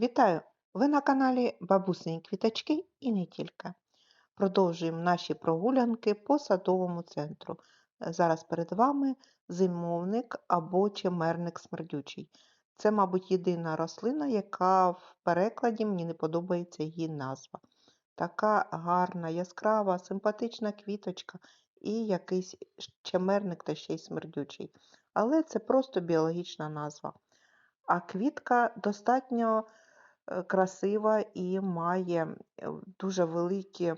Вітаю! Ви на каналі Бабусині Квіточки і не тільки. Продовжуємо наші прогулянки по садовому центру. Е, Зараз перед вами зимовник або чимерник смердючий. Це, мабуть, єдина рослина, яка в перекладі мені не подобається її назва. Така гарна, яскрава, симпатична квіточка і якийсь чемерник та ще й смердючий. Але це просто біологічна назва. А квітка достатньо красива і має е, дуже великі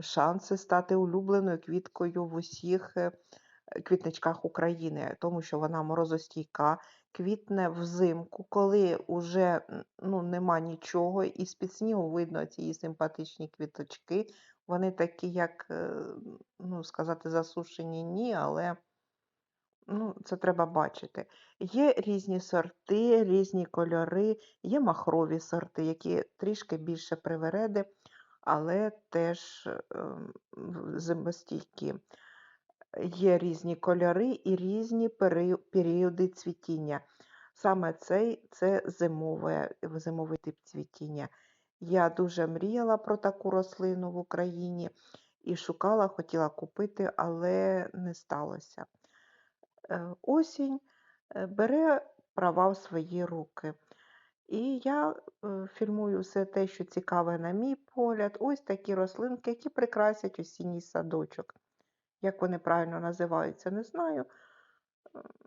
шанси стати улюбленою квіткою в усіх е, квітничках України, тому що вона морозостійка, квітне взимку, коли вже ну, нема нічого, і з-під снігу видно ці симпатичні квіточки. Вони такі, як, ну, сказати, засушені, ні, але ну, це треба бачити. Є різні сорти, різні кольори, є махрові сорти, які трішки більше привереди, але теж ем, зимостійкі. Є різні кольори і різні періоди цвітіння. Саме цей це зимове, зимовий тип цвітіння. Я дуже мріяла про таку рослину в Україні і шукала, хотіла купити, але не сталося. Е, осінь е, бере права в свої руки. І я е, фільмую все те, що цікаве, на мій погляд, ось такі рослинки, які прикрасять осінній садочок. Як вони правильно називаються, не знаю,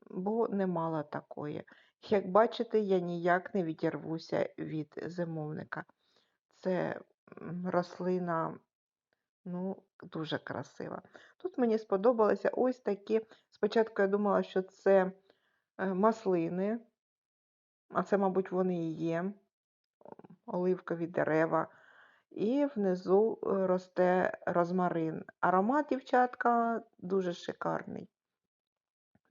бо не мала такої. Як бачите, я ніяк не відірвуся від зимовника. Це рослина Ну, дуже красива. Тут мені сподобалися ось такі. Спочатку я думала, що це е, маслини, а це, мабуть, вони і є, оливкові дерева. І внизу е, росте розмарин. Аромат, дівчатка, дуже шикарний.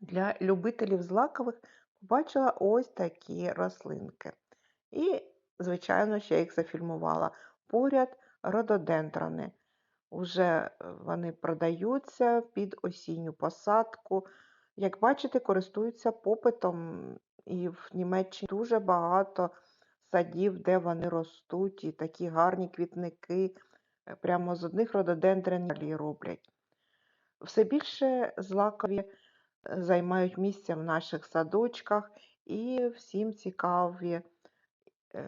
Для любителів злакових побачила ось такі рослинки. І, звичайно, ще їх зафільмувала. Поряд рододендрони. Уже е, вони продаються під осінню посадку. Як бачите, користуються попитом, і в Німеччині дуже багато садів, де вони ростуть, і такі гарні квітники, е, прямо з одних рододендренів роблять. Все більше злакові е, займають місце в наших садочках, і всім цікаві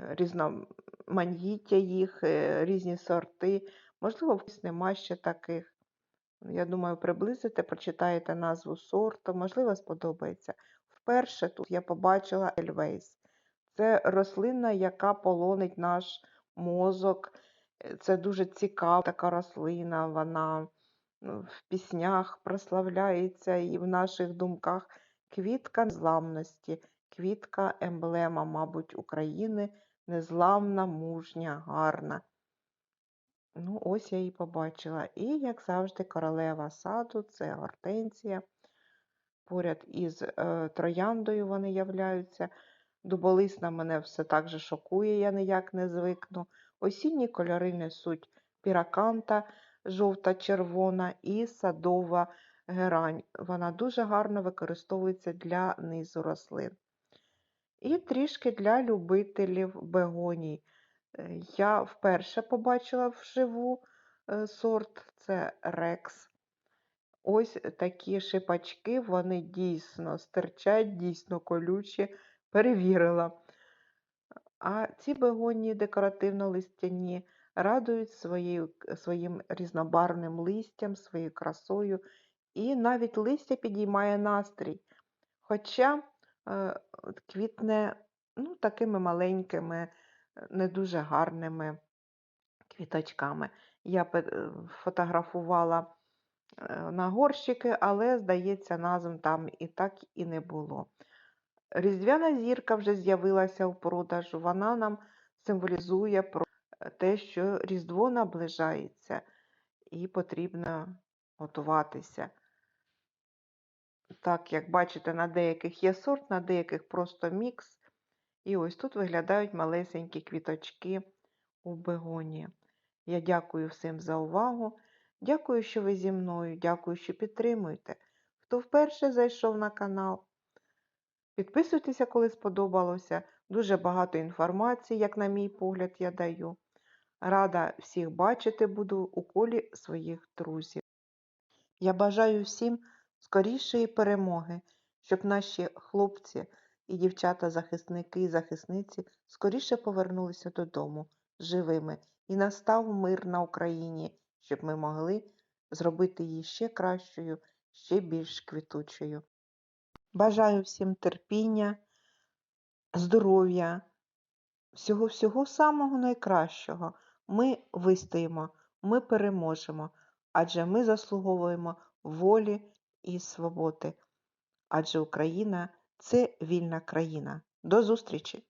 різноманіття їх, різні сорти. Можливо, в нема ще таких. Я думаю, приблизите, прочитаєте назву сорту, можливо, сподобається. Вперше тут я побачила Ельвейс. Це рослина, яка полонить наш мозок. Це дуже цікава така рослина, вона ну, в піснях прославляється і в наших думках. Квітка незламності, квітка емблема, мабуть, України, незламна, мужня, гарна. Ну, ось я її побачила. І, як завжди, королева саду це гортензія. Поряд із е, трояндою вони являються. Дуболисна мене все так же шокує, я ніяк не звикну. Осінні кольори несуть піраканта, жовта-червона і садова герань. Вона дуже гарно використовується для низу рослин. І трішки для любителів бегоній. Е, я вперше побачила вживу е, сорт це рекс. Ось такі шипачки, вони дійсно стирчать, дійсно колючі, перевірила. А ці бегонії декоративно-листяні радують своєю, своїм різнобарвним листям, своєю красою, і навіть листя підіймає настрій. Хоча е, квітне ну, такими маленькими не дуже гарними квіточками. Я е, фотографувала е, на горщики, але, здається, назв там і так і не було. Різдвяна зірка вже з'явилася у продажу, вона нам символізує про те, що Різдво наближається і потрібно готуватися. Так, як бачите, на деяких є сорт, на деяких просто мікс. І ось тут виглядають малесенькі квіточки у бегоні. Я дякую всім за увагу. Дякую, що ви зі мною, дякую, що підтримуєте. Хто вперше зайшов на канал, підписуйтеся, коли сподобалося. Дуже багато інформації, як на мій погляд, я даю. Рада всіх бачити буду у колі своїх друзів. Я бажаю всім скорішої перемоги, щоб наші хлопці і дівчата-захисники і захисниці скоріше повернулися додому живими і настав мир на Україні, щоб ми могли зробити її ще кращою, ще більш квітучою. Бажаю всім терпіння, здоров'я, всього-всього самого найкращого. Ми вистоїмо, ми переможемо, адже ми заслуговуємо волі і свободи. Адже Україна це вільна країна. До зустрічі!